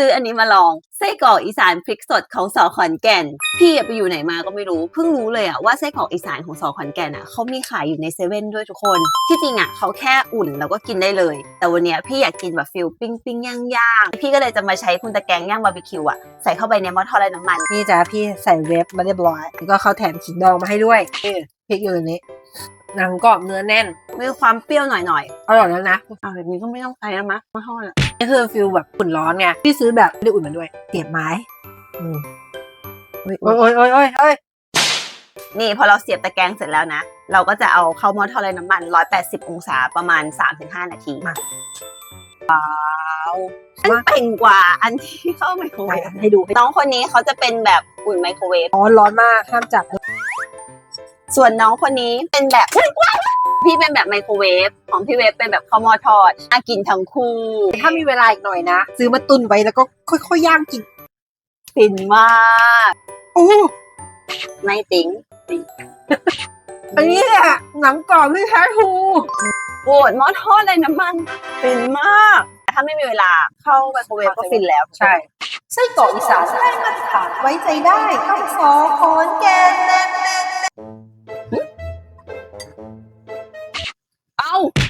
ซื้ออันนี้มาลองไส้กรอกอีสานพริกสดของสอขอนแก่น พี่อะไปอยู่ไหนมาก็ไม่รู้เพิ่งรู้เลยอะว่าไส้กรอกอีสานของสอขอนแก่นอะเขามีขายอยู่ในเซเว่นด้วยทุกคน ที่จริงอะเขาแค่อุ่นแล้วก็กินได้เลย แต่วันเนี้ยพี่อยากกินแบบฟิลปิ้งปิ้งย่างย่างๆพี่ก็เลยจะมาใช้คุณตะแกรงย่างบาร์บีคิวอะใส่เข้าไปในหม้อทอดไร้น้ำมันนี่จ้าพี่ใส่เวฟมาเรียบร้อยแล้วก็เขาแถมขิงดองมาให้ด้วยพริกอยู่ในนี้ หนังกรอบเนื้อแน่น มีความเปรี้ยวหน่อยอร่อยแล้วนะๆอ่าแบบนี้ก็ไม่ต้องใช้แล้วมั้ยหม้อทอดอะนี่คือฟิลแบบอุ่นร้อนไงพี่ซื้อแบบไม่ได้อุ่นมาด้วยเสียบไม้อืมโอ้ยโอ้ยโอ้ยโอ้ยโอ้ยนี่พอเราเสียบตะแกรงเสร็จแล้วนะ เราก็จะเอาเข้าหม้อทอดไร้น้ำมัน 180 องศาประมาณ 3-5 นาทีมาว้าวอันเป่งกว่าอันที่เข้าไมโครเวฟให้ดูน้องคนนี้เขาจะเป็นแบบอุ่นไมโครเวฟร้อนร้อนมากห้ามจับ ส่วนน้องคนนี้เป็นแบบอุ๊ยว้ายพี่เป็นแบบไมโครเวฟของพี่เวฟเป็นแบบข้าวหม้อทอดน่ากินทั้งคู่ ถ้ามีเวลาอีกหน่อยนะ ซื้อมาตุนไว้แล้วก็ค่อยๆย่างกินฟินมากโอ้ไม่ติ้งอันนี้แหละหนังกรอบที่แท้ทรูโหดหม้อทอดเลยน้ำมันฟินมากแต่ถ้าไม่มีเวลาเข้าไมโครเวฟก็ฟินแล้วใช่ไส้กรอกอีสานได้มาตรฐานไว้ใจได้ข้าวซอคอนแก่ out.